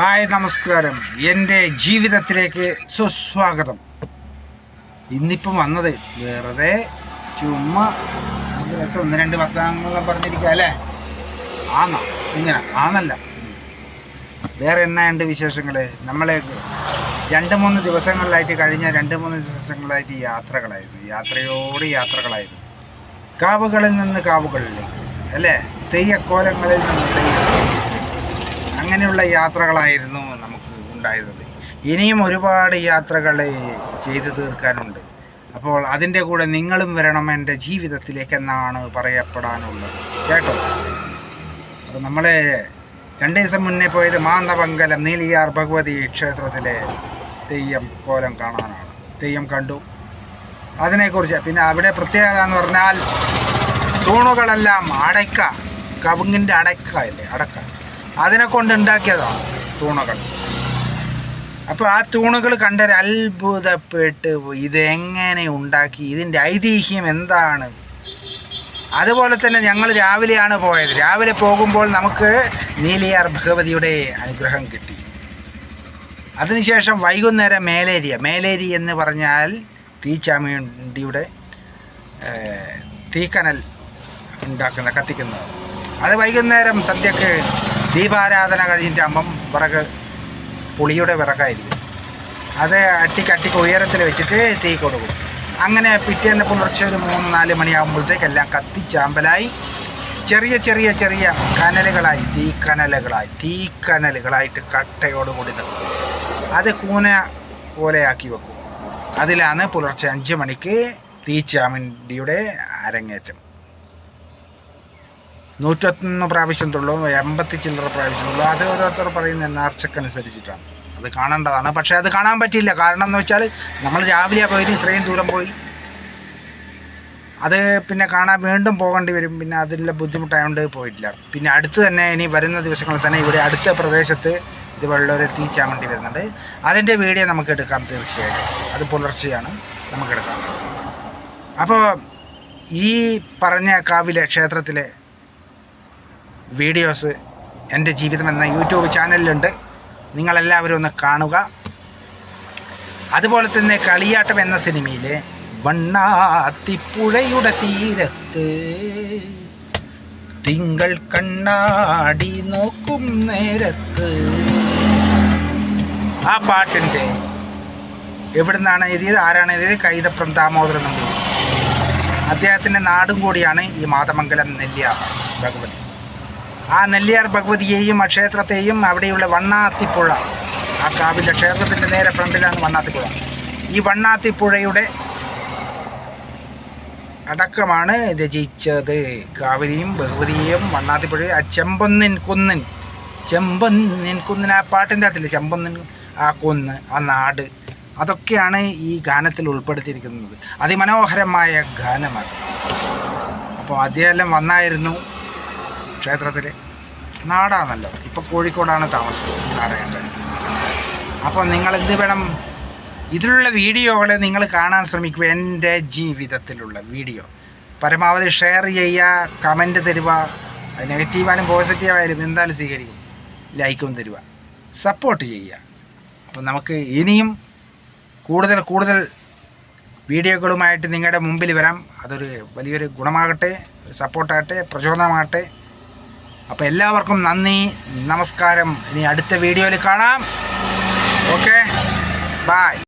Hi നമസ്കാരം. എന്റെ ജീവിതത്തിലേക്ക് സുസ്വാഗതം. ഇന്നിപ്പം വന്നത് വെറുതെ ചുമ്മാ ഒന്ന് രണ്ട് വർത്തമാനങ്ങളെല്ലാം പറഞ്ഞിരിക്കുക അല്ലേ? ആന്നാ ഇങ്ങനെ ആന്നല്ല. വേറെ എന്നായുണ്ട് വിശേഷങ്ങൾ നമ്മളെ രണ്ട് മൂന്ന് ദിവസങ്ങളിലായിട്ട് കഴിഞ്ഞ രണ്ട് മൂന്ന് ദിവസങ്ങളായിട്ട് യാത്രകളായിരുന്നു. യാത്രയോട് യാത്രകളായിരുന്നു. കാവുകളിൽ നിന്ന് കാവുകളിലേക്ക് അല്ലേ? തെയ്യക്കോലങ്ങളിൽ നിന്ന് തെയ്യക്കോലങ്ങളിലേക്ക് അങ്ങനെയുള്ള യാത്രകളായിരുന്നു നമുക്ക് ഉണ്ടായിരുന്നത്. ഇനിയും ഒരുപാട് യാത്രകൾ ചെയ്തു തീർക്കാനുണ്ട്. അപ്പോൾ അതിന്റെ കൂടെ നിങ്ങളും വരണം എന്റെ ജീവിതത്തിലേക്ക് എന്നാണ് പറയപ്പെടാനുള്ളത്. കേട്ടോ? അപ്പോൾ നമ്മൾ രണ്ട് ദിവസം മുന്നേ പോയത് മാന്തമംഗലം നീലിയാർ ഭഗവതി ക്ഷേത്രത്തിലെ തെയ്യം കോലം കാണാനാണ്. തെയ്യം കണ്ടു. അതിനെക്കുറിച്ച് പിന്നെ അവിടെ പ്രത്യേകത എന്ന് പറഞ്ഞാൽ തൂണുകളെല്ലാം അടയ്ക്ക. കവുങ്ങിന്റെ അടയ്ക്ക ഇല്ലേ അടക്ക അതിനെ കൊണ്ട് ഉണ്ടാക്കിയതാണ് തൂണുകൾ. അപ്പോൾ ആ തൂണുകൾ കണ്ടൊരു അത്ഭുതപ്പെട്ട്. ഇതെങ്ങനെ ഉണ്ടാക്കി? ഇതിന്റെ ഐതിഹ്യം എന്താണ്? അതുപോലെ തന്നെ ഞങ്ങൾ രാവിലെയാണ് പോയത്. രാവിലെ പോകുമ്പോൾ നമുക്ക് നീലിയാർ ഭഗവതിയുടെ അനുഗ്രഹം കിട്ടി. അതിനുശേഷം വൈകുന്നേരം മേലേരിയ. മേലേരി എന്ന് പറഞ്ഞാൽ തീച്ചാമിണ്ടിയുടെ ഏഹ്, തീക്കനൽ ഉണ്ടാക്കുന്ന കത്തിക്കുന്നത്. അത് വൈകുന്നേരം സന്ധ്യക്ക് ദീപാരാധന കഴിഞ്ഞിട്ടാകുമ്പം വിറക് പുളിയുടെ വിറകായിരിക്കും. അത് അട്ടിക്കട്ടിക്ക് ഉയരത്തിൽ വെച്ചിട്ട് തീ കൊടുക്കും. അങ്ങനെ പിറ്റേന്ന് പുലർച്ചെ ഒരു മൂന്ന് നാല് മണിയാകുമ്പോഴത്തേക്ക് എല്ലാം കത്തിച്ചാമ്പലായി. ചെറിയ ചെറിയ ചെറിയ കനലുകളായി തീക്കനലുകളായി തീക്കനലുകളായിട്ട് കട്ടയോടുകൂടി നിൽക്കും. അത് കൂന പോലെയാക്കി വെക്കും. അതിലാണ് പുലർച്ചെ അഞ്ച് മണിക്ക് തീച്ചാമിണ്ടിയുടെ അരങ്ങേറ്റം. നൂറ്റൊന്ന് പ്രാവശ്യം തുള്ളും എൺപത്തി ചില്ലറ പ്രാവശ്യം തുള്ളും അത് ഓരോരുത്തർ പറയുന്ന നേർച്ചക്കനുസരിച്ചിട്ടാണ് അത് കാണേണ്ടതാണ്. പക്ഷേ അത് കാണാൻ പറ്റിയില്ല. കാരണം എന്ന് വെച്ചാൽ നമ്മൾ രാവിലെ പോയി ഇത്രയും ദൂരം പോയി. അത് പിന്നെ കാണാൻ വീണ്ടും പോകേണ്ടി വരും. പിന്നെ അതിലുള്ള ബുദ്ധിമുട്ടായതുകൊണ്ട് പോയിട്ടില്ല. പിന്നെ അടുത്ത് തന്നെ ഇനി വരുന്ന ദിവസങ്ങളിൽ തന്നെ ഇവിടെ അടുത്ത പ്രദേശത്ത് ഇതുപോലുള്ള ഒരു തീച്ചാമണ്ടി വരുന്നുണ്ട്. അതിന്റെ വീഡിയോ നമുക്ക് എടുക്കാം തീർച്ചയായിട്ടും. അത് പുലർച്ചെയാണ് നമുക്കെടുക്കാം അപ്പോൾ ഈ പറഞ്ഞ കാവിലെ ക്ഷേത്രത്തിലെ വീഡിയോസ് എന്റെ ജീവിതം എന്ന യൂട്യൂബ് ചാനലിലുണ്ട്. നിങ്ങളെല്ലാവരും ഒന്ന് കാണുക. അതുപോലെ തന്നെ കളിയാട്ടം എന്ന സിനിമയിലെ വണ്ണാത്തിപ്പുഴയുടെ തീരത്ത് തിങ്കൾ കണ്ണാടി നോക്കും നേരത്ത്. ആ പാട്ടിന്റെ എവിടുന്നാണ് എഴുതിയത്? ആരാണ് എഴുതിയത്? കൈതപ്രം ദാമോദരൻ നമ്പൂതിരി അദ്ദേഹത്തിന്റെ നാടും കൂടിയാണ് ഈ മാതമംഗലം നെല്ലിയ ഭഗവതി. ആ നെല്ലിയാർ ഭഗവതിയെയും ആ ക്ഷേത്രത്തെയും അവിടെയുള്ള വണ്ണാത്തിപ്പുഴ. ആ കാവിലെ ക്ഷേത്രത്തിന്റെ നേരെ ഫ്രണ്ടിലാണ് വണ്ണാത്തിപ്പുഴ. ഈ വണ്ണാത്തിപ്പുഴയുടെ അടക്കമാണ് രചിച്ചത്. കാവരിയും ഭഗവതിയെയും വണ്ണാത്തിപ്പുഴയും ആ ചെമ്പൊന്നിൻ കുന്നിൻ ചെമ്പൊന്നിൻ കുന്നിൻ ആ പാട്ടിന്റെ അകത്തില്ലേ? ചെമ്പൊന്നിൻ ആ കുന്ന് ആ നാട്. അതൊക്കെയാണ് ഈ ഗാനത്തിൽ ഉൾപ്പെടുത്തിയിരിക്കുന്നത്. അതിമനോഹരമായ ഗാനമാണ്. അപ്പോൾ അദ്ദേഹം വന്നായിരുന്നു. ക്ഷേത്രത്തിൽ നാടാണല്ലോ ഇപ്പോൾ കോഴിക്കോടാണ് താമസം അറിയേണ്ടത് അപ്പോൾ നിങ്ങൾ എന്ത് വേണം? ഇതിലുള്ള വീഡിയോകൾ നിങ്ങൾ കാണാൻ ശ്രമിക്കുക എന്റെ ജീവിതത്തിലുള്ള വീഡിയോ. പരമാവധി ഷെയർ ചെയ്യുക കമന്റ് തരുക നെഗറ്റീവായാലും പോസിറ്റീവായാലും എന്തായാലും സ്വീകരിക്കും. ലൈക്കും തരുക. സപ്പോർട്ട് ചെയ്യുക. അപ്പോൾ നമുക്ക് ഇനിയും കൂടുതൽ കൂടുതൽ വീഡിയോകളുമായിട്ട് നിങ്ങളുടെ മുമ്പിൽ വരാം. അതൊരു വലിയൊരു ഗുണമാകട്ടെ സപ്പോർട്ടാകട്ടെ പ്രചോദനമാകട്ടെ. അപ്പോൾ എല്ലാവർക്കും നന്ദി നമസ്കാരം. ഇനി അടുത്ത വീഡിയോയിൽ കാണാം. Okay bye